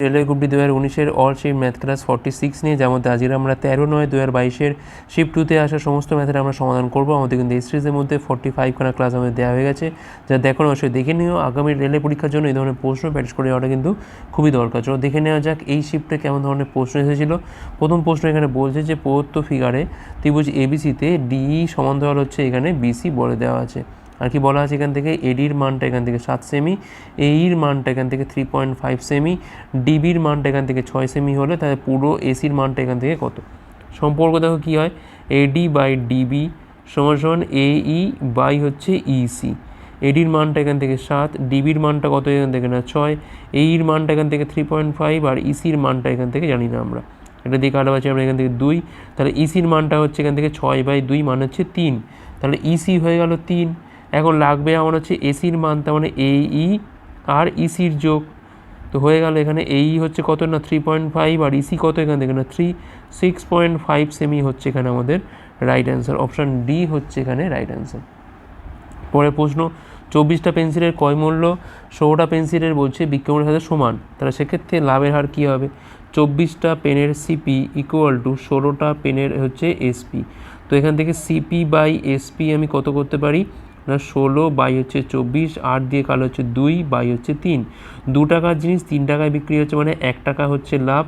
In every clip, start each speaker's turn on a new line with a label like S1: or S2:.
S1: Railway গ্রুপটি দু হাজার উনিশের all shift math class forty six নিয়ে, যার মধ্যে আজকে আমরা তেরো নয় দু হাজার বাইশের শিফট টুতে আসা সমস্ত ম্যাথের আমরা সমাধান করব। আমাদের কিন্তু এই সিরিজের মধ্যে ফর্টি ফাইভ খানা ক্লাস আমাদের দেওয়া হয়ে গেছে। যা দেখুন অবশ্যই দেখে নিও। আগামী রেলের পরীক্ষার জন্য এই ধরনের প্রশ্ন প্র্যাকটিস করে যাওয়াটা কিন্তু খুবই দরকার। চলো দেখে নেওয়া যাক এই শিফটে কেমন ধরনের প্রশ্ন এসেছিল। প্রথম প্রশ্ন এখানে বলছে যে প্রদত্ত ফিগারে ত্রিভুজ এবিসিতে ডিই সমান্তরাল হচ্ছে এখানে বিসি বলে দেওয়া আছে। আর কি বলা আছে এখান থেকে এডির মানটা এখান থেকে সাত সেমি এইর মানটা এখান থেকে থ্রি পয়েন্ট ফাইভ সেমি ডিবির মানটা এখান থেকে ছয় সেমি হলে তাহলে পুরো এসির মানটা এখান থেকে কত সম্পর্ক দেখো কী হয় এডি বাই ডিবি সমান সমান এই বাই হচ্ছে ইসি এডির মানটা এখান থেকে সাত ডিবির মানটা কত এখান থেকে না ছয় এইর মানটা এখান থেকে থ্রি পয়েন্ট ফাইভ আর ইসির মানটা এখান থেকে জানি না আমরা এটা দিয়ে পাচ্ছি আমরা এখান থেকে দুই তাহলে ইসির মানটা হচ্ছে এখান থেকে ছয় বাই দুই মান হচ্ছে তিন তাহলে ইসি হয়ে গেল তিন এখন লাগবে আমার হচ্ছে এসির মান, তার মানে এই আর ইসির যোগ। তো হয়ে গেল এখানে এই হচ্ছে কত না? থ্রি পয়েন্ট ফাইভ আর ইসি কত এখান থেকে না? থ্রি সিক্স পয়েন্ট ফাইভ সেমি হচ্ছে এখানে আমাদের রাইট অ্যান্সার অপশান ডি হচ্ছে এখানে রাইট অ্যান্সার পরের প্রশ্ন, চব্বিশটা পেন্সিলের কয় মূল্য? ষোলোটা পেন্সিলের বলছে বিক্রমের সাথে সমান। তাহলে সেক্ষেত্রে লাভের হার কী হবে? চব্বিশটা পেনের সিপি ইকুয়াল টু ষোলোটা পেনের হচ্ছে এসপি তো এখান থেকে সিপি বাই এসপি আমি কত করতে পারি? না ষোলো, বাই হচ্ছে চব্বিশ, আট দিয়ে কালো হচ্ছে দুই, বাই হচ্ছে তিন। দু টাকার জিনিস তিন টাকায় বিক্রি হচ্ছে মানে এক টাকা হচ্ছে লাভ।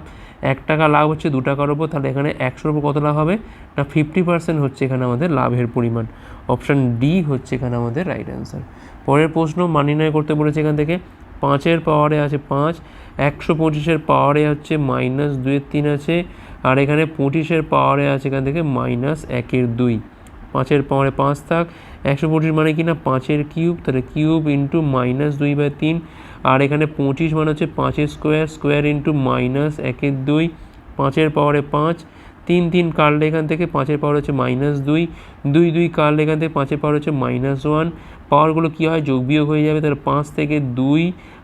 S1: এক টাকা লাভ হচ্ছে দু টাকার ওপর তাহলে এখানে একশোর ওপর কত লাভ হবে? না ফিফটি পার্সেন্ট হচ্ছে এখানে আমাদের লাভের পরিমাণ। অপশান ডি হচ্ছে এখানে আমাদের রাইট অ্যান্সার পরের প্রশ্ন মান নির্ণয় করতে বলেছে এখান থেকে, পাঁচের পাওয়ারে আছে পাঁচ, একশো পঁচিশের পাওয়ারে হচ্ছে মাইনাস দুয়ের তিন আছে, আর এখানে পঁচিশের পাওয়ারে আছে এখান থেকে মাইনাস একের দুই। পাঁচের পাওয়ারে পাঁচ থাক। একশো পঁচিশ মানে কি না? পাঁচের কিউব, তাহলে কিউব ইন্টু মাইনাস দুই বাই তিন। আর এখানে পঁচিশ মানে হচ্ছে পাঁচের স্কোয়ার স্কোয়ার ইন্টু মাইনাস একের দুই। পাঁচের পাওয়ারে পাঁচ। তিন তিন কাটলে এখান থেকে পাঁচের পাওয়ার হচ্ছে মাইনাস দুই। দুই দুই কাটলে এখান থেকে পাঁচের পাওয়ার হচ্ছে মাইনাস ওয়ান পাওয়ারগুলো কী হয়? যোগ বিয়োগ হয়ে যাবে, তাহলে পাঁচ থেকে দুই।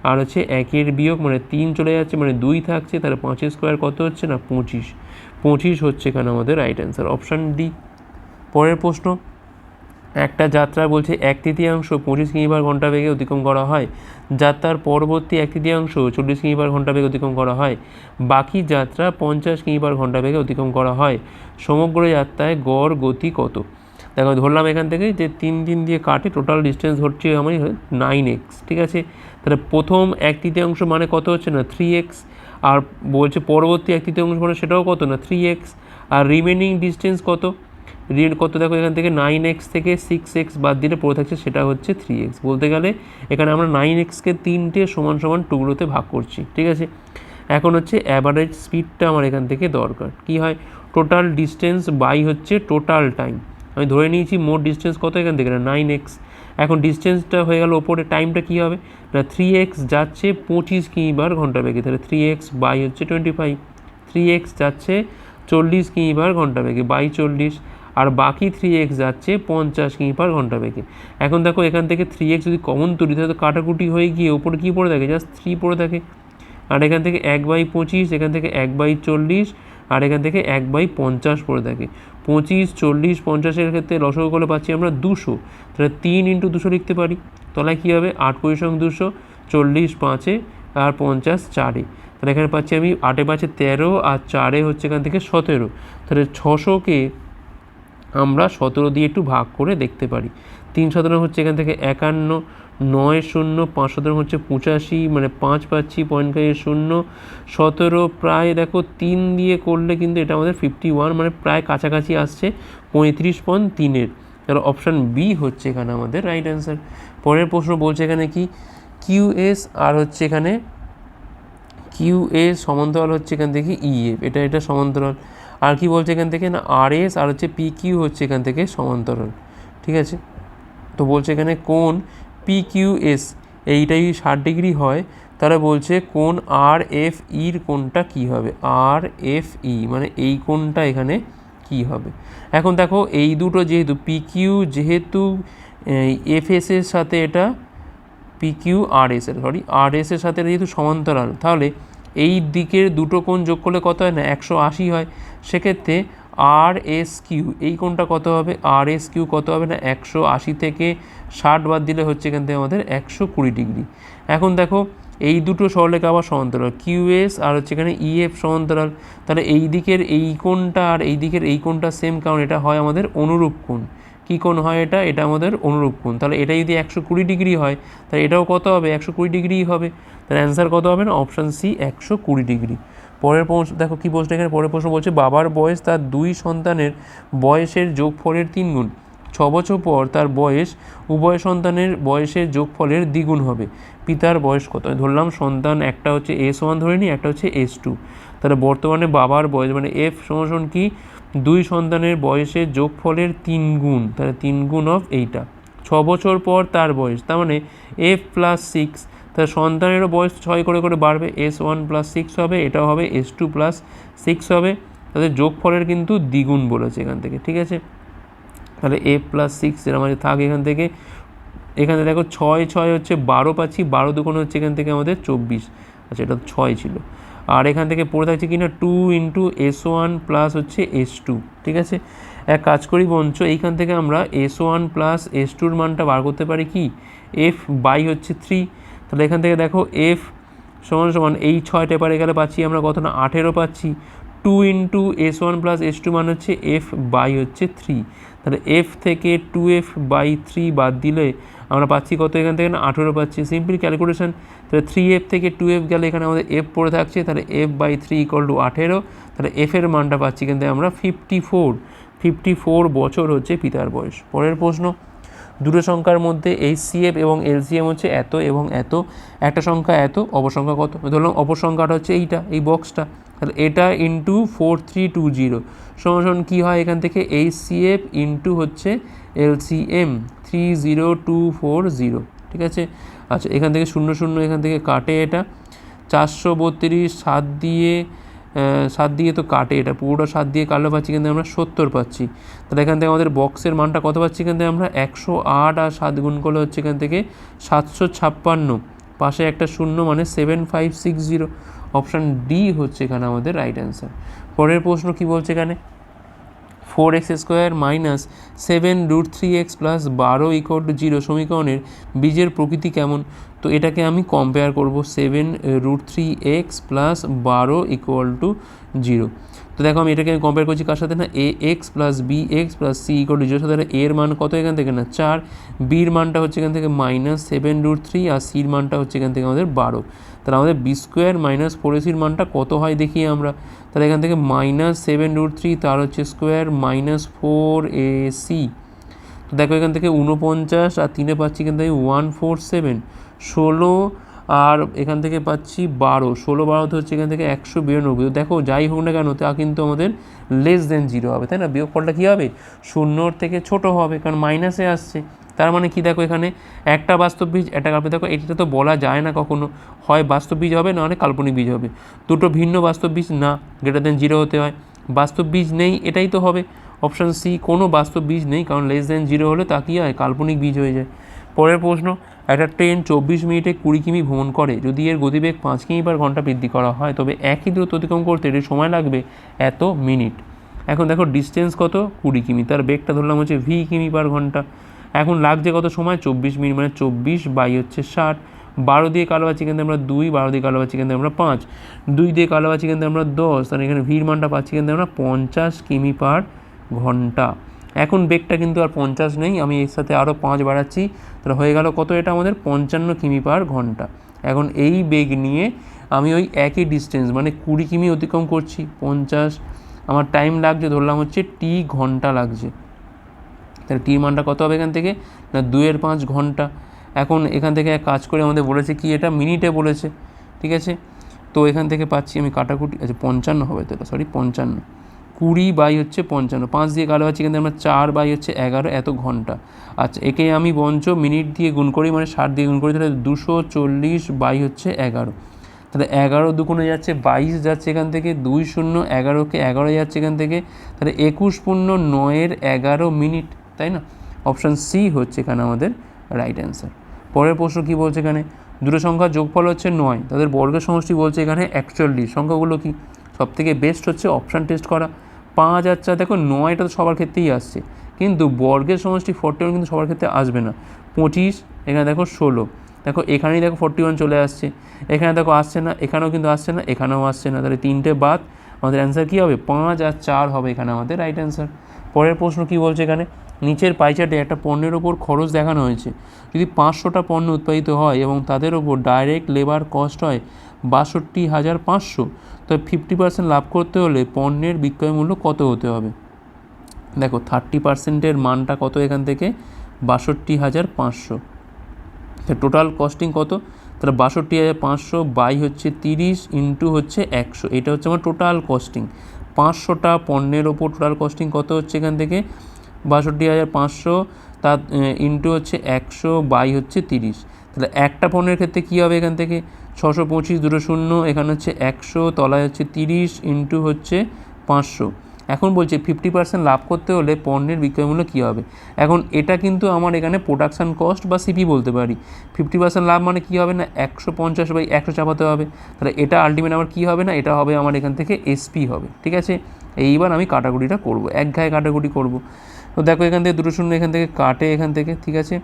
S1: আর হচ্ছে একের বিয়োগ মানে তিন চলে যাচ্ছে মানে দুই থাকছে, তাহলে পাঁচের স্কোয়ার কত হচ্ছে না? পঁচিশ। পঁচিশ হচ্ছে এখানে আমাদের রাইট অ্যান্সার অপশান ডি পরের প্রশ্ন, একটা যাত্রা বলছে এক তৃতীয়াংশ পঁচিশ কিমি পার ঘণ্টা বেগে অতিক্রম করা হয়। যাত্রার পরবর্তী এক তৃতীয়াংশ চল্লিশ কিমি পার ঘণ্টা বেগে অতিক্রম করা হয়। বাকি যাত্রা পঞ্চাশ কিমি পার ঘণ্টা বেগে অতিক্রম করা হয়। সমগ্র যাত্রায় গড় গতি কত? দেখো, ধরলাম এখান থেকে যে তিন দিন দিয়ে কাটে টোটাল ডিস্টেন্স হচ্ছে আমি নাইন এক্স ঠিক আছে? তাহলে প্রথম এক তৃতীয়াংশ মানে কত হচ্ছে না? থ্রি এক্স আর বলছে পরবর্তী এক তৃতীয়াংশ মানে সেটাও কত না? থ্রি এক্স আর রিমেনিং ডিস্টেন্স কত? রিড কত দেখো, এখান থেকে নাইন এক্স থেকে সিক্স এক্স বাদ দিলে পড়ে থাকছে, সেটা হচ্ছে থ্রি এক্স বলতে গেলে এখানে আমরা নাইন এক্সকে তিনটে সমান সমান টুকরোতে ভাগ করছি, ঠিক আছে? এখন হচ্ছে অ্যাভারেজ স্পিডটা আমার এখান থেকে দরকার। কি হয়? টোটাল ডিস্টেন্স বাই হচ্ছে টোটাল টাইম আমি ধরে নিয়েছি মোট ডিস্টেন্স কত এখান থেকে? না নাইন এক্স এখন ডিস্টেন্সটা হয়ে গেল ওপরে টাইমটা কী হবে? না থ্রি এক্স যাচ্ছে পঁচিশ কিমি বার ঘণ্টা বেগে। তাহলে থ্রি এক্স বাই হচ্ছে টোয়েন্টি ফাইভ থ্রি এক্স যাচ্ছে চল্লিশ কিমি বার ঘণ্টা বেগে বাই চল্লিশ। আর বাকি থ্রি এক্স যাচ্ছে পঞ্চাশ কিমি পার ঘণ্টা বেগে। এখন দেখো এখান থেকে থ্রি এক্স যদি কমন তুলি, তাহলে তো কাটাকুটি হয়ে গিয়ে ওপরে কী পড়ে থাকে? জাস্ট থ্রি পড়ে থাকে। আর এখান থেকে এক বাই পঁচিশ, এখান থেকে এক বাই চল্লিশ, আর এখান থেকে এক বাই পঞ্চাশ পড়ে থাকে। পঁচিশ, চল্লিশ, পঞ্চাশের ক্ষেত্রে লসগো করে পাচ্ছি আমরা দুশো। তাহলে তিন ইন্টু দুশো লিখতে পারি। তলায় কী হবে? আট কুড়ি পরিসং দুশো, চল্লিশ পাঁচে, আর পঞ্চাশ চারে। তাহলে এখানে পাচ্ছি আমি আটে পাঁচে তেরো, আর চারে হচ্ছে এখান থেকে সতেরো। তাহলে ছশোকে আমরা সতেরো দিয়ে একটু ভাগ করে দেখতে পারি। তিন সতেরো হচ্ছে এখান থেকে একান্ন, নয় শূন্য, পাঁচ সতেরো হচ্ছে পঁচাশি মানে পাঁচ পাচ্ছি পয়েন্ট ফাইভ শূন্য। সতেরো প্রায় দেখো তিন দিয়ে করলে কিন্তু এটা আমাদের ফিফটি ওয়ান মানে প্রায় কাছাকাছি আসছে পঁয়ত্রিশ পয়েন্ট তিনের তাহলে অপশান বি হচ্ছে এখানে আমাদের রাইট অ্যান্সার পরের প্রশ্ন বলছে এখানে কি? কিউ এস আর হচ্ছে এখানে কিউ এস সমান্তরাল হচ্ছে এখান থেকে ইএফ এটা এটা সমান্তরাল। আর কি বলছে এখান থেকে না আর এস আর হচ্ছে পি কিউ হচ্ছে এখান থেকে সমান্তরাল, ঠিক আছে? তো বলছে এখানে কোন পি কিউ এস এইটাই ষাট ডিগ্রি হয়, তারা বলছে কোন আর এফ ইর কোনটা কি হবে? আর এফ ই মানে এই কোনটা এখানে কি হবে? এখন দেখো, এই দুটো যেহেতু পি কিউ যেহেতু এফ এস এর সাথে এটা পি কিউ আর এস এর সরি আর এস এর সাথে যেহেতু সমান্তরাল, তাহলে এই দিকের দুটো কোণ যোগ করলে কত হয় না? একশো আশি হয়। সেক্ষেত্রে আর এস কিউ এই কোণটা কত হবে? আর এস কিউ কত হবে না? একশো আশি থেকে ষাট বাদ দিলে হচ্ছে এখান থেকে আমাদের একশো কুড়ি ডিগ্রি। এখন দেখো, এই দুটো সরলরেখা আবার সমান্তরাল। কিউএস আর হচ্ছে এখানে ইএফ সমান্তরাল। তাহলে এই দিকের এই কোণটা আর এই দিকের এই কোণটা সেম কারণ এটা হয় আমাদের অনুরূপ কোণ। কী কোণ হয় এটা? এটা আমাদের অনুরূপ কোণ। তাহলে এটা যদি একশো কুড়ি ডিগ্রি হয়, তাহলে এটাও কত হবে? একশো কুড়ি ডিগ্রিই হবে। তাহলে অ্যান্সার কত হবে না? অপশান সি, একশো কুড়ি ডিগ্রি। পরের প্রশ্ন, দেখো কী প্রশ্ন এখানে? পরের প্রশ্ন বলছে, বাবার বয়স তার দুই সন্তানের বয়সের যোগফলের তিন গুণ ছ বছর পর তার বয়স উভয় সন্তানের বয়সের যোগফলের দ্বিগুণ হবে। পিতার বয়স কত? ধরলাম সন্তান একটা হচ্ছে এস ওয়ান ধরে নিই, একটা হচ্ছে এস টু তাহলে বর্তমানে বাবার বয়স মানে এফ সমান কি? দুই সন্তানের বয়সের যোগফলের তিন গুণ, তাহলে তিন গুণ অফ এইটা। ছ বছর পর তার বয়স, তার মানে এফ প্লাস সিক্স তাহলে সন্তানেরও বয়স ছয় করে করে বাড়বে এস ওয়ান প্লাস সিক্স হবে, এটাও হবে এস টু প্লাস সিক্স হবে, তাদের যোগফলের কিন্তু দ্বিগুণ বলেছে এখান থেকে, ঠিক আছে? তাহলে এ প্লাস সিক্স এর আমাদের থাক এখান থেকে। এখানে দেখো ছয় ছয় হচ্ছে বারো পাচ্ছি, বারো দুগুণ হচ্ছে এখান থেকে আমাদের চব্বিশ আচ্ছা এটা ছয় ছিল। আর এখান থেকে পড়ে থাকছে কি না? Two into S one plus হচ্ছে এস টু ঠিক আছে? এক কাজ করি বঞ্চ এইখান থেকে আমরা এস ওয়ান প্লাস এস টুর মানটা বার করতে পারি কি? এফ বাই হচ্ছে থ্রি তাহলে এখান থেকে দেখো এফ সমান সমান এই ছয় টেপারে গেলে পাচ্ছি আমরা কত না? আঠেরো পাচ্ছি। Two into S one plus S two মান হচ্ছে এফ বাই হচ্ছে থ্রি তাহলে এফ থেকে টু এফ বাই থ্রি বাদ দিলে আমরা পাচ্ছি কত এখান থেকে না? আঠেরো পাচ্ছি। সিম্পলি ক্যালকুলেশন তাহলে থ্রি এফ থেকে টু এফ গেলে এখানে আমাদের এফ পড়ে থাকছে, তাহলে F by three equal to আঠেরো, তাহলে এফের মানটা পাচ্ছি কিন্তু আমরা ফিফটি ফোর ফিফটি ফোর বছর হচ্ছে পিতার বয়স। পরের প্রশ্ন, দুটো সংখ্যার মধ্যে এই সিএফ এবং এলসিএম হচ্ছে এত এবং এত, একটা সংখ্যা এত অপসংখ্যা কত? ধরলাম অপসংখ্যাটা হচ্ছে এইটা, এই বক্সটা তাহলে এটা into four three two zero সমান কী হয় এখান থেকে? এই সিএফ ইন্টু হচ্ছে LCM three zero two four zero ঠিক আছে? আচ্ছা এখান থেকে শূন্য শূন্য এখান থেকে কাটে এটা। চারশো বত্রিশ, সাত দিয়ে সাত দিয়ে তো কাটে এটা। পুরোটা সাত দিয়ে কালো পাচ্ছি কিন্তু আমরা সত্তর পাচ্ছি। তাহলে এখান থেকে আমাদের বক্সের মানটা কত পাচ্ছি এখান থেকে আমরা? একশো আট আর সাত গুণ করলে হচ্ছে এখান থেকে সাতশো ছাপ্পান্ন। পাশে একটা শূন্য মানে seven five six zero option D হচ্ছে এখানে আমাদের রাইট অ্যান্সার পরের প্রশ্ন কি বলছে এখানে? Four x square minus seven root three x plus বারো ইকুয়াল টু জিরো সমীকরণের বীজের প্রকৃতি কেমন? তো এটাকে আমি কম্পেয়ার করব seven root three x plus বারো ইকুয়াল টু জিরো। তো দেখো আমি এটাকে আমি কম্পেয়ার করছি কার সাথে না? A x plus B x plus C equal to জিরোর সাথে এর মান কত এখান থেকে না? চার। বির মানটা হচ্ছে এখান থেকে মাইনাস সেভেন রুট থ্রি আর সির মানটা হচ্ছে এখান থেকে আমাদের বারো। তাহলে আমাদের বি স্কোয়ার মাইনাস ফোর এসির মানটা কত হয় দেখি আমরা। তাহলে এখান থেকে মাইনাস সেভেন রুট থ্রি তার হচ্ছে square minus four A C তো দেখো এখান থেকে উনপঞ্চাশ আর তিনে পাচ্ছি এখান থেকে ওয়ান ফোর সেভেন ষোলো আর এখান থেকে পাচ্ছি বারো, ষোলো বারোতে হচ্ছে এখান থেকে একশো বিরানব্বই। তো দেখো যাই হোক না কেন, তা কিন্তু আমাদের লেস দেন জিরো হবে, তাই না? বিয়োগফলটা কী হবে? শূন্যর থেকে ছোট হবে, কারণ মাইনাসে আসছে। তার মানে কি দেখো এখানে একটা বাস্তব বীজ একটা কাল্পনিক দেখো এটা তো বলা যায় না কখনো। হয় বাস্তব বীজ হবে, না অনেক কাল্পনিক বীজ হবে। দুটো ভিন্ন বাস্তব বীজ, না গ্রেটার দেন জিরো হতে হয়। বাস্তব বীজ নেই, এটাই তো হবে। অপশান সি কোনো বাস্তব বীজ নেই, কারণ লেস দেন জিরো হলে তা কী হয়? কাল্পনিক বীজ হয়ে যায়। পরের প্রশ্ন, একটা ট্রেন চব্বিশ মিনিটে কুড়ি কিমি ভ্রমণ করে, যদি এর গতিবেগ পাঁচ কিমি পার ঘণ্টা বৃদ্ধি করা হয়, তবে একই দূরত্ব অতিক্রম করতে এর সময় লাগবে এত মিনিট। এখন দেখো ডিস্টেন্স কত? কুড়ি কিমি। তার বেগটা ধরলাম হচ্ছে ভি কিমি পার ঘণ্টা। এখন লাগছে কত সময়? চব্বিশ মিনিট মানে চব্বিশ বাই হচ্ছে ষাট। বারো দিয়ে কালো পাচ্ছি কিন্তু আমরা দুই, বারো দিয়ে কালো পাচ্ছি কিন্তু আমরা পাঁচ। দুই দিয়ে কালো পাচ্ছি কিন্তু আমরা দশ। তাহলে এখানে ভিড় মানটা পাচ্ছি কিন্তু আমরা পঞ্চাশ কিমি পার ঘণ্টা। এখন বেগটা কিন্তু আর পঞ্চাশ নেই, আমি এর সাথে আরও পাঁচ বাড়াচ্ছি। তাহলে হয়ে গেল কত এটা আমাদের? পঞ্চান্ন কিমি পার ঘণ্টা। এখন এই বেগ নিয়ে আমি ওই একই ডিস্টেন্স মানে কুড়ি কিমি অতিক্রম করছি, পঞ্চাশ। আমার টাইম লাগছে, ধরলাম হচ্ছে টি ঘণ্টা লাগছে। তাহলে টি মানটা কত হবে এখান থেকে? না দুয়ের পাঁচ ঘণ্টা। এখন এখান থেকে এক কাজ করে আমাদের বলেছে কি এটা মিনিটে বলেছে, ঠিক আছে? তো এখান থেকে পাচ্ছি আমি কাটাকুটি আচ্ছা পঞ্চান্ন হবে তো এটা সরি পঞ্চান্ন। কুড়ি বাই হচ্ছে পঞ্চান্ন, পাঁচ দিয়ে কালো পাচ্ছি কিন্তু আমরা চার বাই হচ্ছে এগারো, এত ঘণ্টা। আচ্ছা একে আমি বঞ্চ মিনিট দিয়ে গুণ করি মানে ষাট দিয়ে গুণ করি, তাহলে দুশো চল্লিশ বাই হচ্ছে এগারো। তাহলে এগারো দুগুণে যাচ্ছে বাইশ, যাচ্ছে এখান থেকে দুই শূন্য, এগারোকে এগারো যাচ্ছে এখান থেকে, তাহলে একুশ পূর্ণ নয়ের এগারো মিনিট। তাই না? অপশান সি হচ্ছে এখানে আমাদের রাইট অ্যান্সার পরের প্রশ্ন কী বলছে এখানে? দুটো সংখ্যার যোগফল হচ্ছে নয়। তাদের বর্গের সমষ্টি বলছে এখানে একচল্লিশ সংখ্যাগুলো কি? সব থেকে বেস্ট হচ্ছে অপশান টেস্ট করা। পাঁচ আর চার, দেখো নয়টা তো সবার ক্ষেত্রেই আসছে। কিন্তু বর্গের সমষ্টি ফোরটি ওয়ান কিন্তু সবার ক্ষেত্রে আসবে না। পঁচিশ, এখানে দেখো ষোলো। দেখো এখানেই দেখো ফোরটি ওয়ান চলে আসছে। এখানে দেখো আসছে না, এখানেও কিন্তু আসছে না, এখানেও আসছে না। তাহলে তিনটে বাদ, আমাদের অ্যান্সার কী হবে? পাঁচ আর চার হবে এখানে আমাদের রাইট অ্যান্সার পরের প্রশ্ন কী বলছে এখানে? নিচের পাইচার্টে একটা পণ্যের ওপর খরচ দেখানো হয়েছে। যদি পাঁচশোটা পণ্য উৎপাদিত হয় এবং তাদের ওপর ডাইরেক্ট লেবার কস্ট হয় বাষট্টি হাজার পাঁচশো, তবে ফিফটি পার্সেন্ট লাভ করতে হলে পণ্যের বিক্রয় মূল্য কত হতে হবে? দেখো থার্টি পার্সেন্টের মানটা কত এখান থেকে? বাষট্টি হাজার পাঁচশো। টোটাল কস্টিং কত? তাহলে বাষট্টি হাজার পাঁচশো বাই হচ্ছে তিরিশ ইন্টু হচ্ছে একশো। এটা হচ্ছে আমার টোটাল কস্টিং পাঁচশোটা পণ্যের ওপর টোটাল কস্টিং কত হচ্ছে এখান থেকে? বাষট্টি হাজার পাঁচশো, তার ইন্টু হচ্ছে একশো বাই হচ্ছে তিরিশ। তাহলে একটা পণ্যের ক্ষেত্রে কী হবে এখান থেকে? ছশো পঁচিশ, দুটো শূন্য, এখানে হচ্ছে একশো, তলায় হচ্ছে তিরিশ ইন্টু হচ্ছে পাঁচশো। এখন বলছে ফিফটি পার্সেন্ট লাভ করতে হলে পণ্যের বিক্রয় মূল্য কী হবে? এখন এটা কিন্তু আমার এখানে প্রোডাকশান কস্ট বা সিপি বলতে পারি। ফিফটি পার্সেন্ট লাভ মানে কী হবে না? একশো পঞ্চাশ বাই একশো চাপাতে হবে। তাহলে এটা আলটিমেট আমার কী হবে না? এটা হবে আমার এখান থেকে এসপি হবে। ঠিক আছে? এইবার আমি কাটাকুটিটা করব এক ঘায়ে কাটাকুটি করব। তো দেখো এখান থেকে দুটো শূন্য এখান থেকে কাটে এখান থেকে, ঠিক আছে?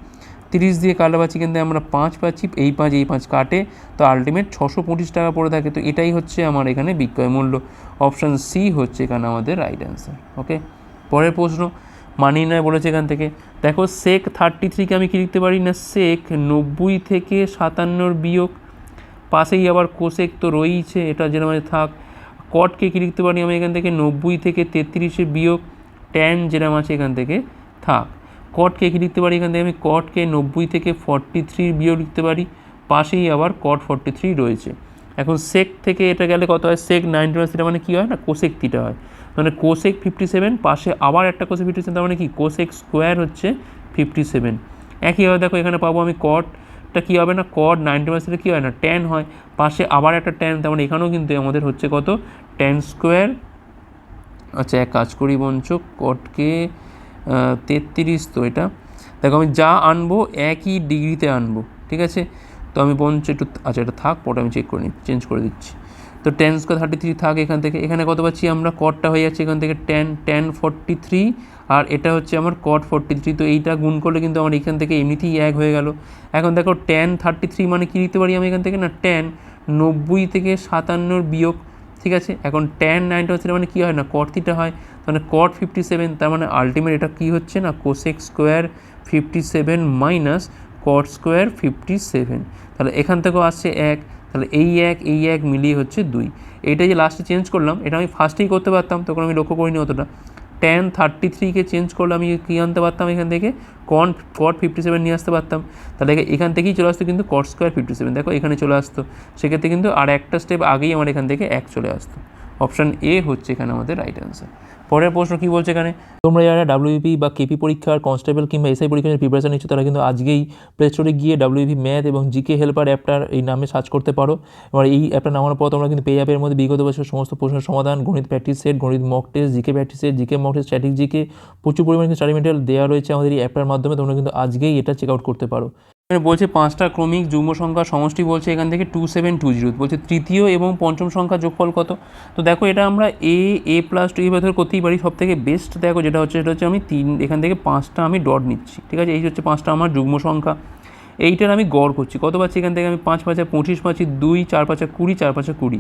S1: তিরিশ দিয়ে কাটা পাচ্ছি কিন্তু আমরা পাঁচ পাচ্ছি, এই পাঁচ এই পাঁচ কাটে। তো আলটিমেট ছশো পঁচিশ টাকা পড়ে থাকে। তো এটাই হচ্ছে আমার এখানে বিক্রয় মূল্য। অপশান সি হচ্ছে এখানে আমাদের রাইট অ্যান্সার ওকে পরের প্রশ্ন, মানিয়ে নেয় বলেছে এখান থেকে। দেখো সেক থার্টি থ্রিকে আমি কী লিখতে পারি না? সেক নব্বই থেকে সাতান্নর বিয়োগ। পাশেই আবার কোসেক তো রয়েইছে, এটা যেরকম থাক। কটকে কী লিখতে পারি আমি এখান থেকে? নব্বই থেকে তেত্রিশে বিয়োগ। ট্যান যেরকম আছে এখান থেকে, থাক। কটকে কী লিখতে পারি এখান থেকে আমি? কটকে নব্বই থেকে ফর্টি থ্রি বিয়োগ লিখতে পারি। পাশেই আবার কট ফর্টি থ্রি রয়েছে। এখন সেক থেকে এটা গেলে কত হয়? সেক নাইনটি ওয়ান সেটা মানে কী হয় না? কোসেক থিটা হয়। মানে কোসেক ফিফটি সেভেন পাশে আবার একটা কোসেক ফিফটি সেভেন তার মানে কি? কোসেক স্কোয়ার হচ্ছে ফিফটি সেভেন একইভাবে দেখো এখানে পাবো আমি কটটা কী হবে না? কট নাইনটি ওয়ান সেটা কী হয় না? ট্যান হয়। পাশে আবার একটা ট্যান তার মানে এখানেও কিন্তু আমাদের হচ্ছে কত? ট্যান স্কোয়ার আচ্ছা এক কাজ করি বঞ্চ কটকে তেত্রিশ তো এটা। দেখো, আমি যা আনব একই ডিগ্রিতে আনব, ঠিক আছে? তো আমি বঞ্চ একটু আচ্ছা এটা থাক, পরে আমি চেক করে নিই চেঞ্জ করে দিচ্ছি। তো টেন স্কোয়ার থার্টি থ্রি থাক এখান থেকে। এখানে কত পাচ্ছি আমরা? কটটা হয়ে যাচ্ছে এখান থেকে টেন টেন ফর্টি থ্রি আর এটা হচ্ছে আমার কট ফর্টি থ্রি তো এইটা গুণ করলে কিন্তু আমার এখান থেকে এমনিতেই এক হয়ে গেল। এখন দেখো টেন থার্টি থ্রি মানে কী লিখতে পারি আমি এখান থেকে? না টেন নব্বই থেকে সাতান্নর বিয়োগ ঠিক আছে? এখন ট্যান নাইনটা হচ্ছে মানে কী হয় না? কট থিটা হয়। মানে কট ফিফটি সেভেন তার মানে আলটিমেট এটা কী হচ্ছে না? Cosec square fifty seven minus cot square fifty seven তাহলে এখান থেকেও আসছে এক। তাহলে এই এক এই এক মিলিয়ে হচ্ছে দুই। এটা যে লাস্টে চেঞ্জ করলাম, এটা আমি ফার্স্টেই করতে পারতাম, তখন আমি লক্ষ্য করিনি অতটা। টেন থার্টি থ্রিকে চেঞ্জ করলে আমি কী আনতে পারতাম এখান থেকে? কন কট ফিফটি সেভেন নিয়ে আসতে পারতাম। তাহলে এখান থেকেই চলে আসতো কিন্তু কট স্কোয়ার ফিফটি সেভেন। দেখো, এখানে চলে আসতো। সেক্ষেত্রে কিন্তু আর একটা স্টেপ আগেই আমার এখান থেকে এক চলে আসতো। অপশান এ হচ্ছে এখানে আমাদের রাইট অ্যান্সার পরের প্রশ্ন কী বলছে এখানে? তোমরা যারা ডাব্লিউপি বা কেপি পরীক্ষার কনস্টেবল কিংবা এসআই পরীক্ষার প্রিপারেশন নিচ্ছ, তারা কিন্তু আজকেই প্লে স্টোরে গিয়ে ডাব্লিউপি ম্যাথ এবং জিকে হেল্পার অ্যাপটার এই নামে সার্চ করতে পারো। এবার এই অ্যাপটা নামানোর পর তোমরা কিন্তু পে অ্যাপের মধ্যে বিগত বছর সমস্ত প্রশ্নের সমাধান, গণিত প্র্যাকটিস সেট গণিত mock test GK practice set GK mock test static GK প্রচুর পরিমাণে স্টাডি মেটেরিয়াল দেওয়া রয়েছে আমাদের এই অ্যাপটার মাধ্যমে। তোমরা কিন্তু আজকেই এটা চেক আউট করতে পারো। বলছে পাঁচটা ক্রমিক যুগ্ম সংখ্যা সমষ্টি বলছে এখান থেকে টু সেভেন টু জিরো বলছে তৃতীয় এবং পঞ্চম সংখ্যা যোগফল কত? তো দেখো এটা আমরা এ এ প্লাস টু এইভাবে ধরে করতেই পারি সব থেকে বেস্ট দেখো যেটা হচ্ছে, সেটা হচ্ছে আমি তিন, এখান থেকে পাঁচটা আমি ডট নিচ্ছি, ঠিক আছে? এই হচ্ছে পাঁচটা আমার যুগ্ম সংখ্যা। এইটার আমি গড় করছি, কত পাচ্ছি এখান থেকে আমি পাঁচ পাঁচে পঁচিশ পাচ্ছি, দুই, চার পাঁচে কুড়ি, চার পাঁচে কুড়ি।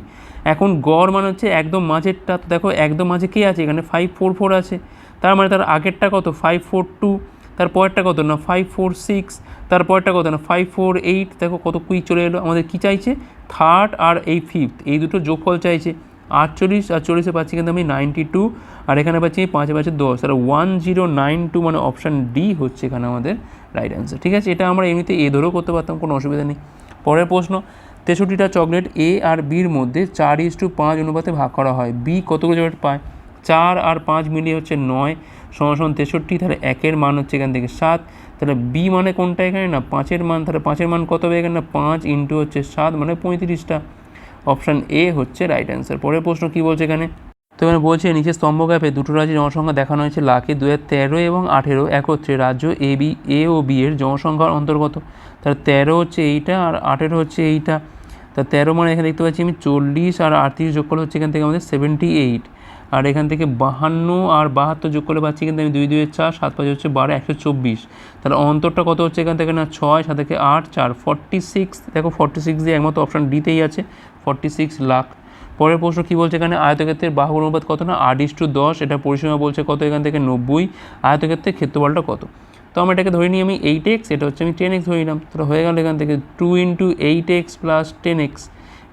S1: এখন গড় মানে হচ্ছে একদম মাঝেরটা দেখো একদম মাঝে কে আছে? এখানে ফাইভ ফোর ফোর আছে। তার মানে তার আগেরটা কত? ফাইভ ফোর টু তার পরেরটা কত না? ফাইভ ফোর সিক্স তার পরেরটা কত না? ফাইভ ফোর এইট দেখো কত কুইক চলে এলো। আমাদের কী চাইছে? থার্ড আর এই ফিফথ এই দুটো যোগফল চাইছে। আটচল্লিশ আর চল্লিশে পাচ্ছি কিন্তু আমি নাইনটি টু আর এখানে পাচ্ছি পাঁচে পাচ্ছে দশ। তাহলে ওয়ান জিরো নাইন টু মানে অপশান ডি হচ্ছে এখানে আমাদের রাইট অ্যান্সার ঠিক আছে? এটা আমরা এমনিতে এ ধরেও করতে পারতাম, কোনো অসুবিধা নেই। পরের প্রশ্ন, তেষট্টিটা চকলেট এ আর বির মধ্যে চার ইস টু পাঁচ অনুপাতে ভাগ করা হয়। বি কতগুলো চকলেট পায়? চার আর পাঁচ মিলিয়ে হচ্ছে নয়। সমান তেষট্টি, তাহলে একের মান হচ্ছে এখান থেকে সাত। তাহলে বি মানে কোনটা এখানে? না, পাঁচের মান। তাহলে পাঁচের মান কত হবে এখানে? না, পাঁচ ইন্টু হচ্ছে সাত মানে পঁয়ত্রিশটা। অপশান এ হচ্ছে রাইট অ্যান্সার। পরের প্রশ্ন কী বলছে এখানে? তো এখানে বলছে নিচে স্তম্ভ গ্যাপে দুটো রাজ্যের জনসংখ্যা দেখানো হয়েছে লাখে দু হাজার তেরো এবং আঠেরো একত্রে। রাজ্য এ, বি, এ ও বি এর জনসংখ্যার অন্তর্গত। তার তেরো হচ্ছে এইটা আর আঠেরো হচ্ছে এইটা। তা তেরো মানে এখানে দেখতে পাচ্ছি আমি চল্লিশ আর আটত্রিশ যোগ করলে হচ্ছে এখান থেকে আমাদের সেভেন্টি এইট আর এখান থেকে বাহান্ন আর বাহাত্তর যোগ করলে পাচ্ছি কিন্তু আমি দুই দুই, চার, সাত, পাঁচ, হচ্ছে বারো, একশো চব্বিশ। তাহলে অন্তরটা কত হচ্ছে এখান থেকে না? ছয়, সাত থেকে আট, চার ফর্টি সিক্স দেখো ফর্টি সিক্স দিয়ে একমাত্র অপশান ডিতেই আছে ফর্টি সিক্স লাখ। পরের প্রশ্ন কী বলছে এখানে? আয়তক্ষেত্রের বাহু অনুপাত কত না? আট ইস টু দশ। এটা পরিসীমা বলছে কত? এখান থেকে নব্বই। আয়তক্ষেত্রের ক্ষেত্রফলটা কত? তো আমরা এটাকে ধরে নিই আমি এইট এক্স এটা হচ্ছে আমি টেন এক্স ধরে নিলাম। তাহলে হয়ে গেল এখান থেকে two into eight x plus ten x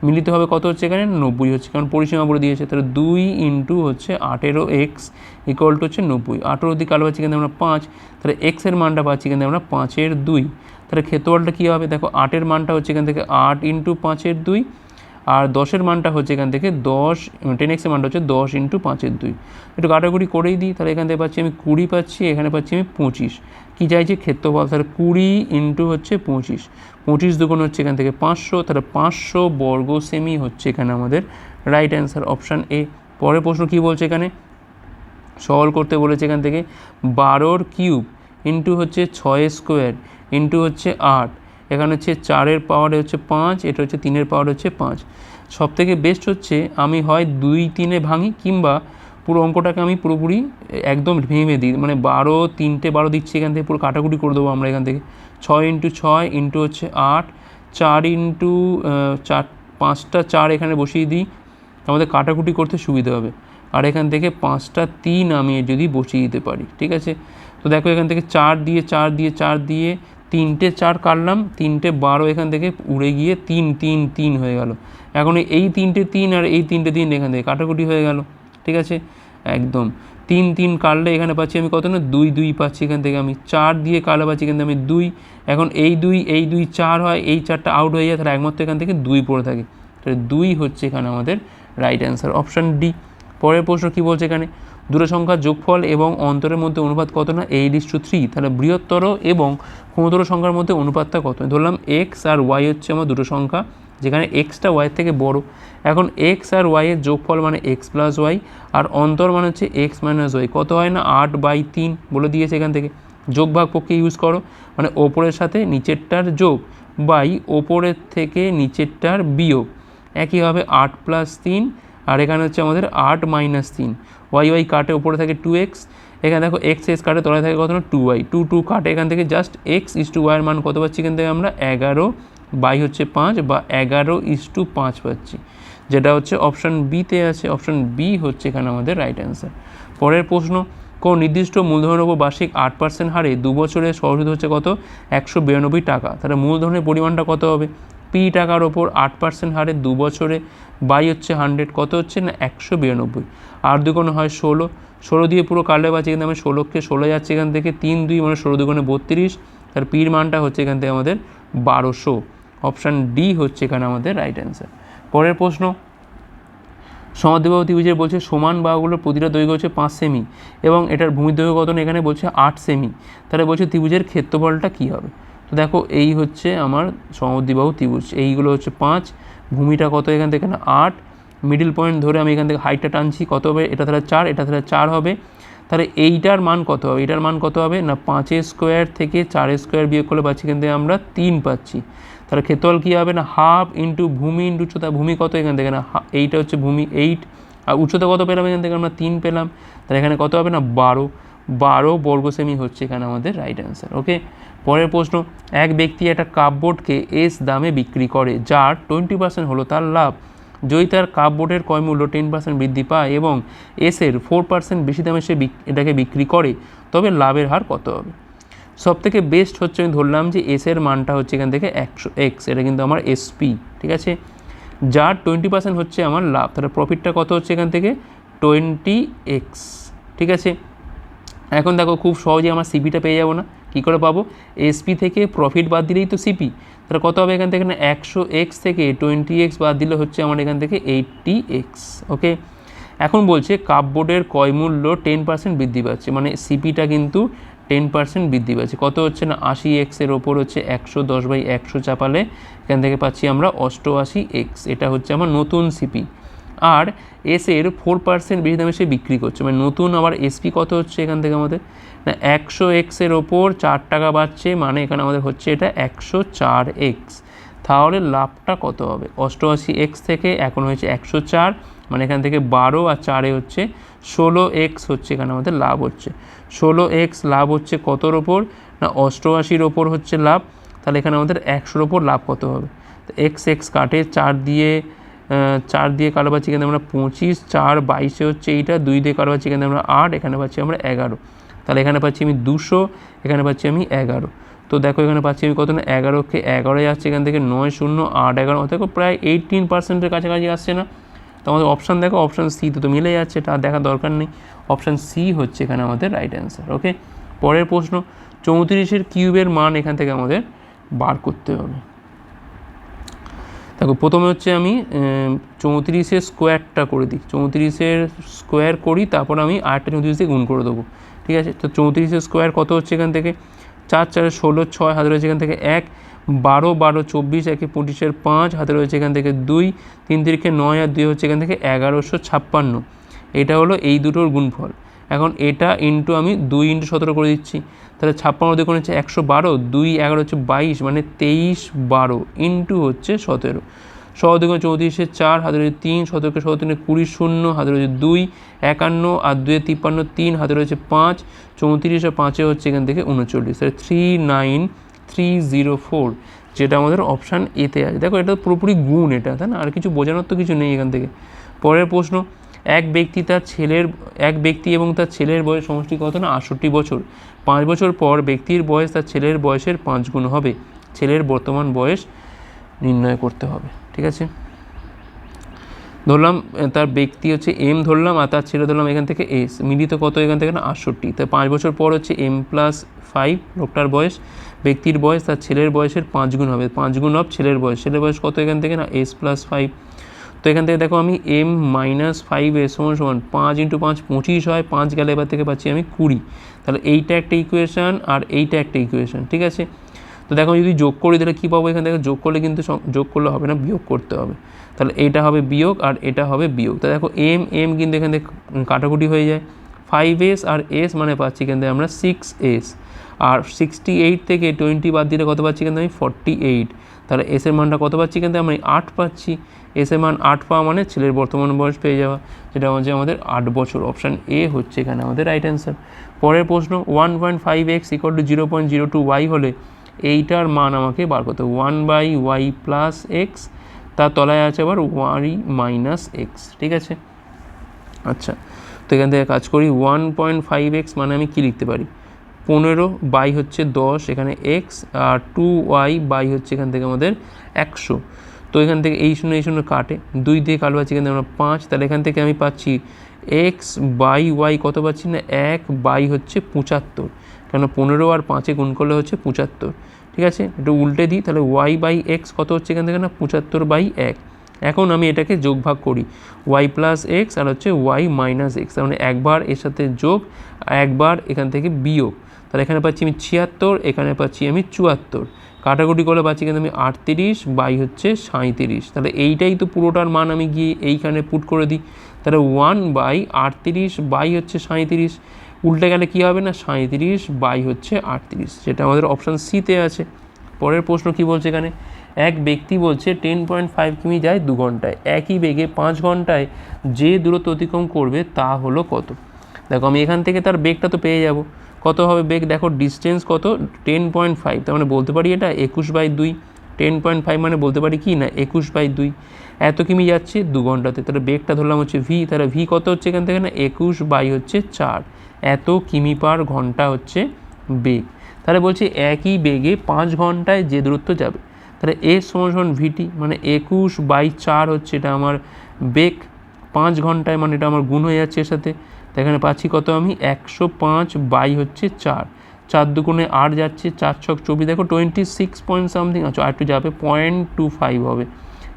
S1: মিলিত হবে কত হচ্ছে এখানে? নব্বই হচ্ছে। কারণ পরিসীমা বলে দিয়েছে। তাহলে দুই ইন্টু হচ্ছে আঠেরো এক্স ইকুয়াল টু হচ্ছে নব্বই। আঠেরো দিকে কালো পাচ্ছি কিন্তু আমরা পাঁচ। তাহলে এক্সের মানটা পাচ্ছি কিন্তু আমরা পাঁচের দুই। তাহলে ক্ষেত্রফলটা কী হবে? দেখো, আটের মানটা হচ্ছে এখান থেকে আট ইন্টু পাঁচের দুই। আর দশের মানটা হচ্ছে এখান থেকে দশ টেন এক্সের মানটা হচ্ছে দশ ইন্টু পাঁচের দুই। একটু কাটাকুটি করেই দিই। তাহলে এখান থেকে পাচ্ছি আমি কুড়ি পাচ্ছি, এখানে পাচ্ছি আমি পঁচিশ। কী চাইছি? ক্ষেত্রফল, তাহলে কুড়ি ইন্টু হচ্ছে পঁচিশ। পঁচিশ দুগুণ হচ্ছে এখান থেকে পাঁচশো, তাহলে পাঁচশো বর্গ সেমি হচ্ছে এখানে আমাদের রাইট অ্যান্সার অপশান এ পরের প্রশ্ন কী বলছে এখানে? সলভ করতে বলেছে এখান থেকে, বারোর কিউব ইন্টু হচ্ছে ছয় স্কোয়ার ইন্টু হচ্ছে আট। এখানে হচ্ছে চারের পাওয়ারে হচ্ছে পাঁচ, এটা হচ্ছে তিনের পাওয়ার হচ্ছে পাঁচ। সব থেকে বেস্ট হচ্ছে আমি হয় দুই তিনে ভাঙি কিংবা পুরো অঙ্কটাকে আমি পুরোপুরি একদম ভেঙে দিই। মানে বারো তিনটে বারো দিচ্ছি এখান থেকে, পুরো কাটাকুটি করে দেবো আমরা এখান থেকে। ছয় ইন্টু ছয় ইন্টু হচ্ছে আট, চার ইন্টু চার, পাঁচটা চার এখানে বসিয়ে দিই, আমাদের কাটাকুটি করতে সুবিধা হবে। আর এখান থেকে পাঁচটা তিন আমি যদি বসিয়ে দিতে পারি, ঠিক আছে? তো দেখো এখান থেকে চার দিয়ে চার দিয়ে চার দিয়ে তিনটে চার কাটলাম, তিনটে বারো এখান থেকে উড়ে গিয়ে তিন তিন তিন হয়ে গেল। এখন এই তিনটে তিন আর এই তিনটে তিন এখান থেকে কাটাকুটি হয়ে গেল, ঠিক আছে? একদম। তিন তিন কাটলে এখানে পাচ্ছি আমি কত না? দুই দুই পাচ্ছি এখান থেকে আমি। চার দিয়ে কাটলে পাচ্ছি কিন্তু আমি দুই। এখন এই দুই এই দুই চার হয়, এই চারটা আউট হয়ে যায়, তাহলে একমাত্র এখান থেকে দুই পড়ে থাকে। তাহলে দুই হচ্ছে এখানে আমাদের রাইট অ্যান্সার অপশান ডি পরের প্রশ্ন কী বলছে এখানে? দুটো সংখ্যার যোগফল এবং অন্তরের মধ্যে অনুপাত কত না? এইট ইস টু থ্রি তাহলে বৃহত্তর এবং ক্ষমতর সংখ্যার মধ্যে অনুপাতটা কত? ধরলাম এক্স আর ওয়াই হচ্ছে আমার দুটো সংখ্যা, যেখানে এক্সটা ওয়াইয়ের থেকে বড়। এখন এক্স আর ওয়াইয়ের যোগফল মানে এক্স প্লাস ওয়াই আর অন্তর মানে হচ্ছে এক্স মাইনাস ওয়াই কত হয় না? আট বাই তিন বলে দিয়েছে এখান থেকে। যোগ ভাগ পক্ষে ইউজ করো। মানে ওপরের সাথে নিচেরটার যোগ বাই ওপরের থেকে নিচেরটার বিয়োগ। একই হবে আট প্লাস তিন, আর এখানে হচ্ছে আমাদের আট মাইনাস তিন। ওয়াই ওয়াই কাটে ওপরে থাকে টু এক্স এখানে দেখো এক্স এক্স কাটে, তলায় থাকে কত না? টু ওয়াই টু টু কাটে এখান থেকে জাস্ট এক্স ইস টু ওয়াইয়ের মান কত পাচ্ছি এখান থেকে আমরা? এগারো বাই হচ্ছে পাঁচ বা এগারো ইস টু পাঁচ পাচ্ছি। যেটা হচ্ছে অপশান বিতে আছে অপশান বি হচ্ছে এখানে আমাদের রাইট অ্যান্সার পরের প্রশ্ন, কোন নির্দিষ্ট মূলধনের ওপর বার্ষিক আট পার্সেন্ট হারে দু বছরে সহজুদ হচ্ছে কত? একশো বিরানব্বই টাকা। তাহলে মূলধনের পরিমাণটা কত হবে? পি টাকার ওপর আট পার্সেন্ট হারে দু বছরে বাই হচ্ছে হান্ড্রেড কত হচ্ছে না? একশো বিরানব্বই। আর দুগুণে হয় ষোলো। ষোলো দিয়ে পুরো কাটলে পাচ্ছি কিন্তু আমি ষোলোকে, ষোলো যাচ্ছে এখান থেকে তিন দুই মানে ষোলো দুগুণে বত্রিশ। তার পির মানটা হচ্ছে এখান থেকে আমাদের বারোশো। অপশান ডি হচ্ছে এখানে আমাদের রাইট অ্যান্সার পরের প্রশ্ন। সমাধিবাহু ত্রিভুজের বলছে সমান বাহুগুলোর প্রতিটা দৈর্ঘ্য হচ্ছে পাঁচ সেমি এবং এটার ভূমি দৈর্ঘ্য কত এখানে বলছে আট সেমি। তাহলে বলছে ত্রিভুজের ক্ষেত্রফলটা কী হবে? তো দেখো এই হচ্ছে আমার সমদ্বিবাহু ত্রিভুজ। এইগুলো হচ্ছে পাঁচ, ভূমিটা কত এখান থেকে না আট মিডিল পয়েন্ট ধরে আমি এখান থেকে হাইটটা টানছি, কত হবে? এটা তাহলে চার, এটা তাহলে চার হবে। তাহলে এইটার মান কত হবে? এটার মান কত হবে? না পাঁচের স্কোয়ার থেকে চারের স্কোয়ার বিয়োগ করলে পাচ্ছি কিন্তু আমরা তিন পাচ্ছি। তাহলে ক্ষেত্রফল কী হবে না? হাফ ইন্টু ভূমি ইন্টু উচ্চতা, ভূমি কত এখান থেকে না? এইটা হচ্ছে ভূমি এইট, আর উচ্চতা কত পেলাম এখান থেকে? আমরা তিন পেলাম। তাহলে এখানে কত হবে না? বারো। বারো বর্গ সেমি হচ্ছে এখানে আমাদের রাইট অ্যান্সার ওকে পরের প্রশ্ন, এক ব্যক্তি একটা কাপবোর্ডকে এস দামে বিক্রি করে, যার টোয়েন্টি পার্সেন্ট হলো তার লাভ। যদি তার কাপবোর্ডের ক্রয় মূল্য টেন পার্সেন্ট বৃদ্ধি পায় এবং এসের ফোর পার্সেন্ট বেশি দামে সে এটাকে বিক্রি করে, তবে লাভের হার কত হবে? সব থেকে বেস্ট হচ্ছে আমি ধরলাম যে এসের মানটা হচ্ছে এখান থেকে একশো এক্স এটা কিন্তু আমার এসপি ঠিক আছে? যার টোয়েন্টি পার্সেন্ট হচ্ছে আমার লাভ, তাহলে প্রফিটটা কত হচ্ছে এখান থেকে? টোয়েন্টি এক্স ঠিক আছে? এখন দেখো খুব সহজে আমার সিপিটা পেয়ে যাব না, কী করে পাবো? এসপি থেকে প্রফিট বাদ দিলেই তো সিপি তাহলে কত হবে এখান থেকে না? একশো এক্স থেকে টোয়েন্টি এক্স বাদ দিলে হচ্ছে আমার এখান থেকে এইটটি এক্স ওকে এখন বলছে কাপবোর্ডের ক্রয় মূল্য টেন পার্সেন্ট বৃদ্ধি পাচ্ছে মানে সিপিটা কিন্তু টেন পার্সেন্ট বৃদ্ধি পাচ্ছে। কত হচ্ছে না? আশি এক্সের ওপর হচ্ছে একশো দশ বাই একশো চাপালে এখান থেকে পাচ্ছি আমরা অষ্টআশি এক্স এটা হচ্ছে আমার নতুন সিপি আর এসের ফোর পার্সেন্ট বেশি দামে সে বিক্রি করছে। মানে নতুন আবার এসপি কত হচ্ছে এখান থেকে আমাদের? না, একশো এক্সের ওপর চার টাকা বাড়ছে মানে এখানে আমাদের হচ্ছে এটা একশো চার এক্স তাহলে লাভটা কত হবে? অষ্টআশি এক্স থেকে এখন হয়েছে একশো চার মানে এখান থেকে বারো আর চারে হচ্ছে ষোলো এক্স হচ্ছে এখানে আমাদের লাভ হচ্ছে। ষোলো এক্স লাভ হচ্ছে কতর ওপর? না, অষ্টআশির ওপর হচ্ছে লাভ। তাহলে এখানে আমাদের একশোর ওপর লাভ কত হবে? তো এক্স এক্স কাটে চার দিয়ে চার দিয়ে কালো পাচ্ছি এখানে আমরা পঁচিশ, চার বাইশে হচ্ছে এইটা, দুই দিয়ে কালো পাচ্ছি এখানে আমরা আট, এখানে পাচ্ছি আমরা এগারো। তাহলে এখানে পাচ্ছি আমি দুশো, এখানে পাচ্ছি আমি এগারো। তো দেখো এখানে পাচ্ছি আমি কত না, এগারোকে এগারো যাচ্ছে এখান থেকে নয় শূন্য আট এগারো দেখো প্রায় এইটিন পার্সেন্টের কাছাকাছি আসছে না। আমাদের অপশান দেখো অপশান সি তো তো মিলে যাচ্ছে আর দেখার দরকার নেই। অপশান সি হচ্ছে এখানে আমাদের রাইট অ্যান্সার ওকে পরের প্রশ্ন, চৌত্রিশের কিউবের মান এখান থেকে আমাদের বার করতে হবে। দেখো, প্রথমে হচ্ছে আমি চৌত্রিশের স্কোয়ারটা করে দিই। চৌত্রিশের স্কোয়ার করি, তারপর আমি আটটা চৌত্রিশ দিয়ে গুণ করে দেবো, ঠিক আছে? তো চৌত্রিশের স্কোয়ার কত হচ্ছে এখান থেকে? চার, চারে ষোলো, ছয় হাজার হচ্ছে এখান থেকে এক। বারো বারো, চব্বিশ, একে পঁচিশের পাঁচ, হাতে রয়েছে এখান থেকে দুই, তিন তিরিখে নয় আর দুই হচ্ছে এখান থেকে এগারোশো ছাপ্পান্ন। এটা হলো এই দুটোর গুণফল। এখন এটা ইন্টু আমি দুই ইন্টু সতেরো করে দিচ্ছি। তাহলে ছাপ্পান্ন দেখুন হচ্ছে একশো বারো, দুই এগারো হচ্ছে বাইশ মানে তেইশ বারো ইন্টু হচ্ছে সতেরো। সহদিগুণ চৌত্রিশে চার, হাতে রয়েছে তিন শতকে সতেরো কুড়ি শূন্য, হাতে রয়েছে দুই, একান্ন আর দুয়ে তিপ্পান্ন, তিন, হাতে রয়েছে পাঁচ, চৌত্রিশ আর পাঁচে হচ্ছে এখান থেকে উনচল্লিশ। তাহলে three nine three zero four যেটা আমাদের অপশান এতে আছে। দেখো, এটা পুরোপুরি গুণ এটা, তাই না? আর কিছু বোঝানোর তো কিছু নেই এখান থেকে। পরের প্রশ্ন, এক ব্যক্তি তার ছেলের, এক ব্যক্তি এবং তার ছেলের বয়স সমষ্টি কত না? আটষট্টি বছর। পাঁচ বছর পর ব্যক্তির বয়স তার ছেলের বয়সের পাঁচ গুণ হবে। ছেলের বর্তমান বয়স নির্ণয় করতে হবে, ঠিক আছে? ধরলাম তার ব্যক্তি হচ্ছে এম ধরলাম, আর তার ছেলে ধরলাম এখান থেকে এস মিলিত কত এখান থেকে না? আটষট্টি। তাই পাঁচ বছর পর হচ্ছে এম প্লাস ফাইভ লোকটার বয়স ব্যক্তির বয়স তার ছেলের বয়সের পাঁচ গুণ হবে। পাঁচ গুণ অফ ছেলের বয়স। ছেলের বয়স কত এখান থেকে না? এস প্লাস ফাইভ তো এখান থেকে দেখো আমি এম মাইনাস ফাইভ এস সমান সমান পাঁচ ইন্টু পাঁচ পঁচিশ হয়। পাঁচ গেলে এবার থেকে পাচ্ছি আমি কুড়ি। তাহলে এইটা একটা ইকুয়েশান আর এইটা একটা ইকুয়েশান ঠিক আছে? তো দেখো যদি যোগ করি, তাহলে কী পাবো এখান থেকে? যোগ করলে কিন্তু যোগ করলে হবে না, বিয়োগ করতে হবে। তাহলে এইটা হবে বিয়োগ আর এটা হবে বিয়োগ। তা দেখো এম এম কিন্তু এখান থেকে কাটাকুটি হয়ে যায়। ফাইভ এস আর এস মানে পাচ্ছি এখান থেকে আমরা সিক্স এস আর সিক্সটি এইট থেকে টোয়েন্টি বাদ দিলে কত পাচ্ছি কিন্তু আমি ফর্টি এইট তাহলে এস এর মানটা কত পাচ্ছি কিন্তু আমি আট পাচ্ছি। এস এর মান আট পাওয়া মানে ছেলের বর্তমান বয়স পেয়ে যাওয়া। যেটা হচ্ছে আমাদের আট বছর। অপশান এ হচ্ছে এখানে আমাদের রাইট অ্যান্সার পরের প্রশ্ন one point five x equal to zero point zero two y হলে এইটার মান আমাকে বার করতে one by y plus x তার তলায় আছে আবার ওয়াই মাইনাস এক্স ঠিক আছে? আচ্ছা তো এখান থেকে কাজ করি। ওয়ান পয়েন্ট ফাইভ এক্স মানে আমি কী লিখতে পারি? পনেরো বাই হচ্ছে দশ, এখানে এক্স আর টু ওয়াই বাই হচ্ছে এখান থেকে আমাদের একশো। তো এখান থেকে এই শূন্য এই শূন্য কাটে। দুই দিয়ে কালো পাচ্ছি এখান থেকে আমরা পাঁচ, তাহলে এখান থেকে আমি পাচ্ছি এক্স বাই ওয়াই কত পাচ্ছি না? এক বাই হচ্ছে পঁচাত্তর। কেন পনেরো আর পাঁচে গুণ করলে হচ্ছে পঁচাত্তর। ঠিক আছে? একটু উল্টে দিই, তাহলে ওয়াই বাই এক্স কত হচ্ছে এখান থেকে না? পঁচাত্তর বাই এক। এখন আমি এটাকে যোগ ভাগ করি। ওয়াই প্লাস এক্স আর হচ্ছে ওয়াই মাইনাস এক্স তার মানে একবার এর সাথে যোগ, একবার এখান থেকে বিয়োগ। তাহলে এখানে পাচ্ছি আমি ছিয়াত্তর, এখানে পাচ্ছি আমি চুয়াত্তর। কাটাকুটি করে পাচ্ছি কিন্তু আমি আটত্রিশ বাই হচ্ছে সাঁত্রিশ তাহলে এইটাই তো পুরোটার মান আমি গিয়ে এইখানে পুট করে দিই। তাহলে ওয়ান বাই আটত্রিশ বাই হচ্ছে সাঁত্রিশ উল্টে গেলে কী হবে না? সাঁত্রিশ বাই হচ্ছে আটত্রিশ। যেটা আমাদের অপশান সিতে আছে। পরের প্রশ্ন কি বলছে এখানে? এক ব্যক্তি বলছে টেন পয়েন্ট ফাইভ কিমি যায় দু ঘন্টায়। একই বেগে পাঁচ ঘন্টায় যে দূরত্ব অতিক্রম করবে তা হলো কত? দেখো, আমি এখান থেকে তার বেগটা তো পেয়ে যাব। কত হবে বেগ? দেখো ডিস্টেন্স কত? টেন পয়েন্ট ফাইভ তার মানে বলতে পারি এটা একুশ বাই দুই। টেন পয়েন্ট ফাইভ মানে বলতে পারি কি? না, একুশ বাই দুই। এত কিমি যাচ্ছে? দু ঘন্টাতে। তাহলে বেগটা ধরলাম হচ্ছে ভি তাহলে ভি কত হচ্ছে এখান থেকে না? একুশ বাই হচ্ছে চার। এত কিমি পার ঘণ্টা হচ্ছে বেগ। তাহলে বলছি একই বেগে পাঁচ ঘন্টায় যে দূরত্ব যাবে, তাহলে এর সমান ভিটি মানে একুশ বাই চার হচ্ছে এটা আমার বেগ। পাঁচ ঘন্টায় মানে এটা আমার গুণ হয়ে যাচ্ছে এর সাথে। তো এখানে পাচ্ছি কত আমি? একশো পাঁচ বাই হচ্ছে চার। চার দুগুণে আট যাচ্ছে, চার ছক চব্বিশ। দেখো টোয়েন্টি সিক্স পয়েন্ট সামথিং আচ্ছা আর একটু যাবে পয়েন্ট টু ফাইভ হবে।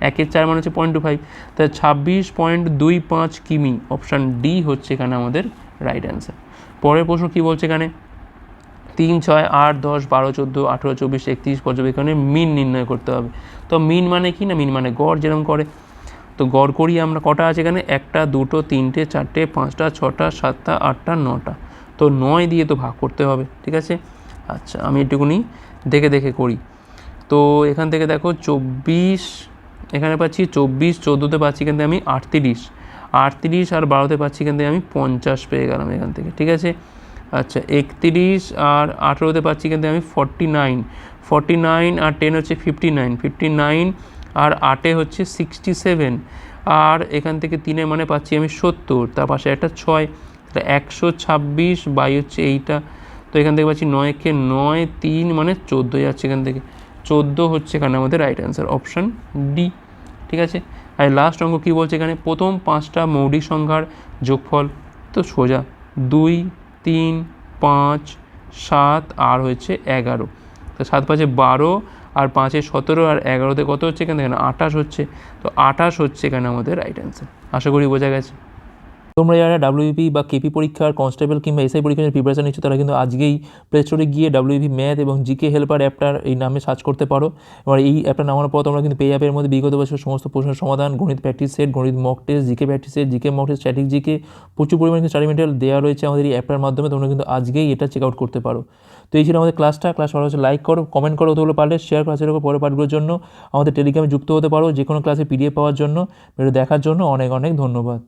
S1: একের চার মানে হচ্ছে পয়েন্ট টু ফাইভ তাহলে ছাব্বিশ পয়েন্ট দুই পাঁচ কিমি অপশান ডি হচ্ছে এখানে আমাদের রাইট অ্যান্সার পরের প্রশ্ন কী বলছে এখানে? তিন, ছয়, আট, দশ, বারো, চোদ্দ, আঠেরো, চব্বিশ, একত্রিশ পর্যবেক্ষণে মিন নির্ণয় করতে হবে। তো মিন মানে কি না? মিন মানে গড় যেরকম করে। তো গড় করি আমরা কটা আছে এখানে? একটা, দুটো, তিনটে, চারটে, পাঁচটা, ছটা, সাতটা, আটটা, নটা। তো নয় দিয়ে তো ভাগ করতে হবে, ঠিক আছে? আচ্ছা আমি একটুকুনি দেখে দেখে করি। তো এখান থেকে দেখো চব্বিশ, এখানে পাচ্ছি চব্বিশ, চোদ্দোতে পাচ্ছি থেকে আমি আটত্রিশ। আটত্রিশ আর বারোতে পাচ্ছি থেকে আমি পঞ্চাশ পেয়ে গেলাম এখান থেকে, ঠিক আছে? আচ্ছা একত্রিশ আর আঠেরোতে পাচ্ছি থেকে আমি ফর্টি নাইন ফর্টি নাইন আর টেন হচ্ছে ফিফটি নাইন ফিফটি নাইন আর আটে হচ্ছে সিক্সটি সেভেন আর এখান থেকে তিনে মানে পাচ্ছি আমি সত্তর, তার পাশে একটা ছয়, তাহলে একশো ছাব্বিশ বাই হচ্ছে এইটা, তো এখান থেকে পাচ্ছি নয়কে নয়, তিন মানে চোদ্দ যাচ্ছে এখান থেকে। চোদ্দ হচ্ছে এখানে আমাদের রাইট অ্যান্সার অপশান ডি ঠিক আছে? আর লাস্ট অঙ্ক কী বলছে এখানে? প্রথম পাঁচটা মৌলিক সংখ্যার যোগফল, তো সোজা, দুই, তিন, পাঁচ, সাত, আর হচ্ছে এগারো, তো সাত পাঁচে বারো আর পাঁচে সতেরো আর এগারোতে কত হচ্ছে এখানে? এখানে আঠাশ হচ্ছে। তো আঠাশ হচ্ছে এখানে আমাদের রাইট অ্যান্সার আশা করি বোঝা গেছে।
S2: তোমরা যারা ডাব্লিউপি বা কেপি পরীক্ষার কনস্টেবল কিংবা এসআই পরীক্ষার প্রিপারেশন নিচ্ছ, তারা কিন্তু আজকেই প্লে স্টোরে গিয়ে ডাব্লিউপি ম্যাথ এবং জিকে হেল্পার অ্যাপটার এই নামে সার্চ করতে পারো। এবার এই অ্যাপটা নামানোর পর তোমরা কিন্তু পে অ্যাপের মধ্যে বিগত বছর সমস্ত প্রশ্নের সমাধান, গণিত প্র্যাকটিস সেট গণিত mock test GK practice set GK mock test static GK প্রচুর পরিমাণে স্টাডি মেটেরিয়াল দেওয়া রয়েছে আমাদের এই অ্যাপটার মাধ্যমে। তোমরা কিন্তু আজকেই এটা চেক আউট করতে পারো। তো এই ছিল আমাদের ক্লাসটা ক্লাস ভালো হচ্ছে লাইক করো কমেন্ট করো ওগুলো পারলে শেয়ার ক্লাসের উপর পরের পাঠগুলোর জন্য। আমাদের টেলিগ্রামে যুক্ত হতে পারো যে কোনো ক্লাসে পিডিএফ পাওয়ার জন্য। এটা দেখার জন্য অনেক অনেক ধন্যবাদ।